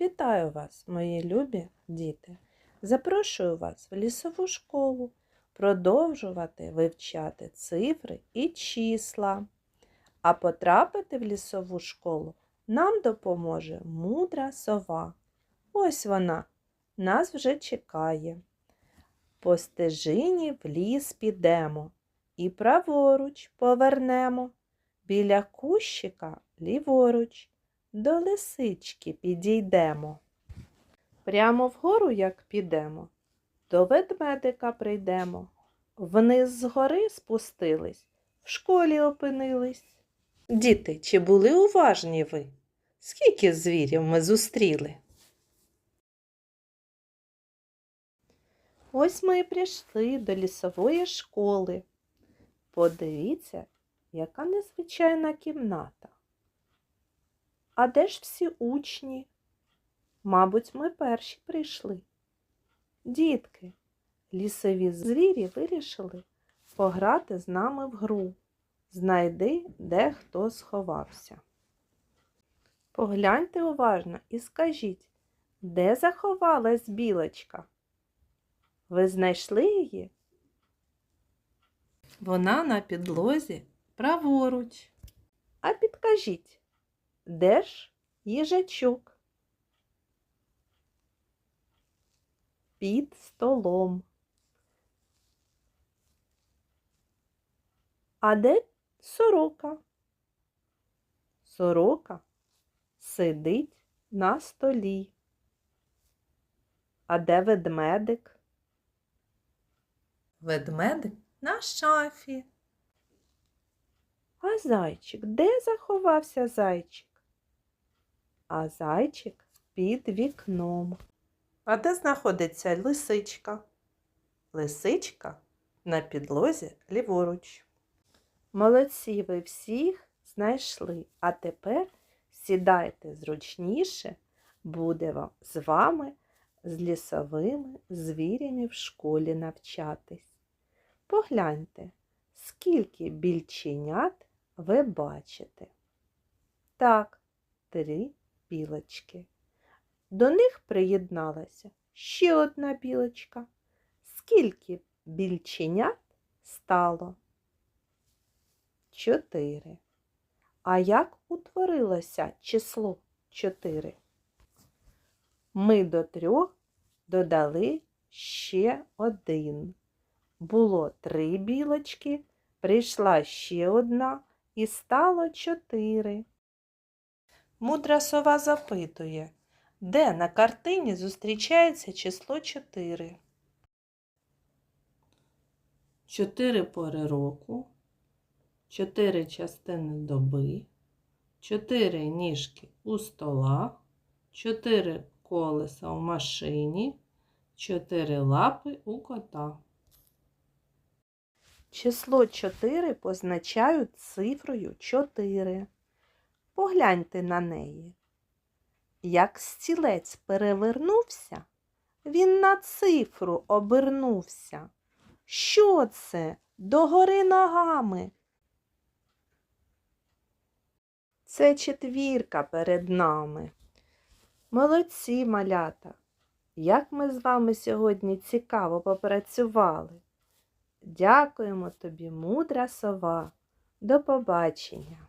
Вітаю вас, мої любі діти! Запрошую вас в лісову школу продовжувати вивчати цифри і числа. А потрапити в лісову школу нам допоможе мудра сова. Ось вона нас вже чекає. По стежині в ліс підемо і праворуч повернемо. Біля кущика ліворуч до лисички підійдемо. Прямо вгору, як підемо, до ведмедика прийдемо. Вниз з гори спустились, в школі опинились. Діти, чи були уважні ви? Скільки звірів ми зустріли? Ось ми і прийшли до лісової школи. Подивіться, яка незвичайна кімната. А де ж всі учні? Мабуть, ми перші прийшли. Дітки, лісові звірі вирішили пограти з нами в гру. Знайди, де хто сховався. Погляньте уважно і скажіть, де заховалась білочка? Ви знайшли її? Вона на підлозі праворуч. А підкажіть, де ж їжачок? Під столом. А де сорока? Сорока сидить на столі. А де ведмедик? Ведмедик на шафі. А зайчик, де заховався зайчик? А зайчик під вікном. А де знаходиться лисичка? Лисичка на підлозі ліворуч. Молодці ви всіх знайшли, а тепер сідайте зручніше, буде вам з вами з лісовими звірями в школі навчатись. Погляньте, скільки більченят ви бачите. Так, три білочки. До них приєдналася ще одна білочка. Скільки більченят стало? Чотири. А як утворилося число чотири? Ми до трьох додали ще один. Було три білочки, прийшла ще одна і стало чотири. Мудра сова запитує, де на картині зустрічається число 4? Чотири пори року, чотири частини доби, чотири ніжки у столах, чотири колеса в машині, чотири лапи у кота. Число 4 позначають цифрою 4. Погляньте на неї. Як стілець перевернувся, він на цифру обернувся. Що це? Догори ногами. Це четвірка перед нами. Молодці малята! Як ми з вами сьогодні цікаво попрацювали. Дякуємо тобі, мудра сова. До побачення!